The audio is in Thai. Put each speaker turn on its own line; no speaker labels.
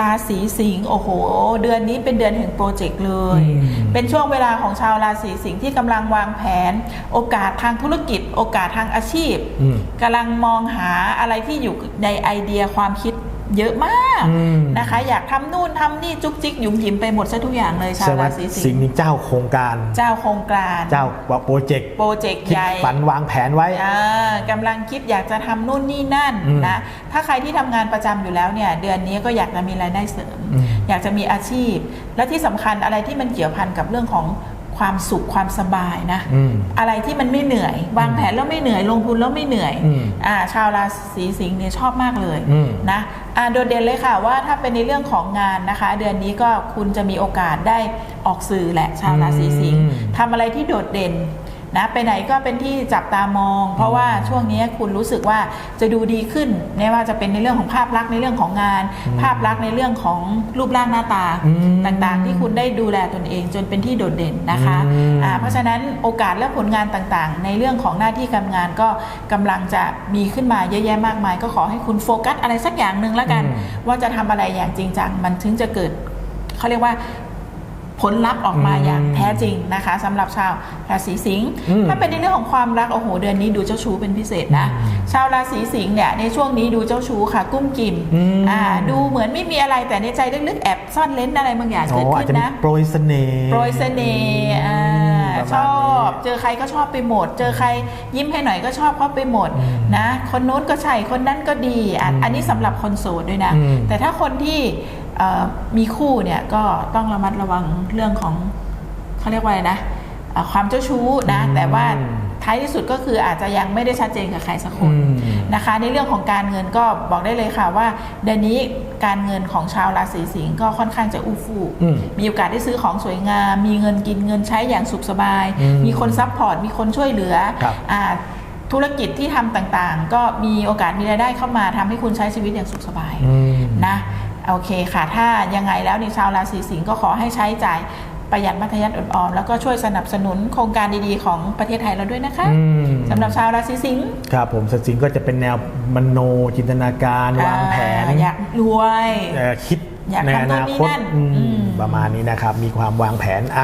ราศีสิงห์โอ้โห เดือนนี้เป็นเดือนแห่งโปรเจกต์เลย
อืม
เป็นช่วงเวลาของชาวราศีสิงห์ที่กำลังวางแผน โอกาสทางธุรกิจ โอกาสทางอาชีพ
อืม
กำลังมองหาอะไรที่อยู่ในไอเดียความคิด เยอะมาก
อืม
นะคะ อยากทำนู่นทำนี่จุกจิกหยุมหยิมไปหมดซะทุกอย่างเลยชาว
ใช่ไหม
ราศี
สิ
สิ
ง
ง
ห์
ห์
นี่เจ้าโครงการ
เจ้าโครงการ
เจ้าโปรเจกต์
โปรเจกต์
คิด
ใหญ่
ฝันวางแผนไว้
อ่ากำลังคิดอยากจะทำนู่นนี่นั่น
อืม
นะถ้าใครที่ทำงานประจำอยู่แล้วเนี่ยเดือนนี้ก็อยากจะมีรายได้เสริม
อืม
อยากจะมีอาชีพ และที่สำคัญอะไรที่มันเกี่ยวพันกับเรื่องของ ความสุขความสบายนะ
อืม
อะไรที่มันไม่เหนื่อย วางแผนแล้วไม่เหนื่อยลงทุนแล้วไม่เหนื่อย
อืม
อ่าชาวราศีสิงห์เนี่ยชอบมากเลย
อืม
นะอ่าโดดเด่นเลยค่ะว่าถ้าเป็นในเรื่องของงานนะคะ เดือนนี้ก็คุณจะมีโอกาสได้ออกสื่อแหละชาวราศีสิงห์
อืม
ทำอะไรที่โดดเด่น นะไปไหนก็เป็นที่จับตามอง เพราะว่าช่วงนี้คุณรู้สึกว่าจะดูดีขึ้นไม่ว่าจะเป็นในเรื่องของภาพลักษณ์ในเรื่องของงาน ภาพลักษณ์ในเรื่องของรูปร่างหน้าตา
อืม
ต่างๆ ที่คุณได้ดูแลตนเองจนเป็นที่โดดเด่นนะคะ
อืม
อ่าเพราะฉะนั้นโอกาสและผลงานต่างๆ ในเรื่องของหน้าที่การงานก็กำลังจะมีขึ้นมาเยอะแยะมากมาย ก็ขอให้คุณโฟกัสอะไรสักอย่างหนึ่งแล้วกัน
อืม
ว่าจะทำอะไรอย่างจริงจังมันถึงจะเกิดเขาเรียกว่า ผลลัพธ์ออกมา
อืม
อย่างแท้จริงนะคะสำหรับชาวราศีสิงห์
อืม
ถ้าเป็นในเรื่องของความรักโอ้โหเดือนนี้ดูเจ้าชู้เป็นพิเศษนะชาวราศีสิงห์เนี่ยในช่วงนี้ดูเจ้าชู้ค่ะ กุ้มกิ่ม
อืม
อ่าดูเหมือนไม่มีอะไรแต่ในใจลึกๆแอบซ่อนเลนอะไรบางอย่าง
อ๋อ
เกิด
อาจ
ขึ้น
จะมี
นะ
โปรยเสน่ห์
โปรยเสน่ห์อ่า
ประ
ช
มาณ
อ
นี้
บเจอใครก็ชอบไปหมด เจอใครยิ้มให้หน่อยก็ชอบเขาไปหมด
อืม
นะ คนโน้นก็ใช่คนนั้นก็ดีอะ
อืม
อันนี้สำหรับคนโสดด้วยนะ
อืม
แต่ถ้าคนที่เอ่อมีคู่เนี่ยก็ต้องระมัดระวังเรื่องของเขาเรียกว่าอะไรนะเอ่อความเจ้าชู้นะ แต่ว่า ท้ายที่สุดก็คืออาจจะยังไม่ได้ชัดเจนกับใครสักคน
อืม
นะคะ ในเรื่องของการเงินก็บอกได้เลยค่ะว่า เดือนนี้การเงินของชาวราศีสิงห์ก็ค่อนข้างจะอู้ฟู่
อืม
มีโอกาสได้ซื้อของสวยงาม มีเงินกินเงินใช้อย่างสุขสบาย
อืม
มีคนซัพพอร์ตมีคนช่วยเหลือ
ครับ
อ่าธุรกิจที่ทำต่างๆ ก็มีโอกาสมีรายได้เข้ามาทำให้คุณใช้ชีวิตอย่างสุขสบาย
อืม
นะโอเคค่ะ ถ้ายังไงแล้วในชาวราศีสิงห์ก็ขอให้ใช้จ่าย ประหยัดมัธยัติอดออม แล้วก็ช่วยสนับสนุนโครงการดีๆ ของประเทศไทยเราด้วยนะคะ
อืม
สำหรับชาวราศีสิงห์
ครับผมสสิงห์ก็จะเป็นแนวมโนจินตนาการวางแผน
อ่าอยากรวย
เอ่อคิด
อยาก
ใน
ทำ
อ
นู่น
นา
นี่
คต
นั่น
อืม
อืม
ประมาณนี้นะครับ มีความวางแผนอะ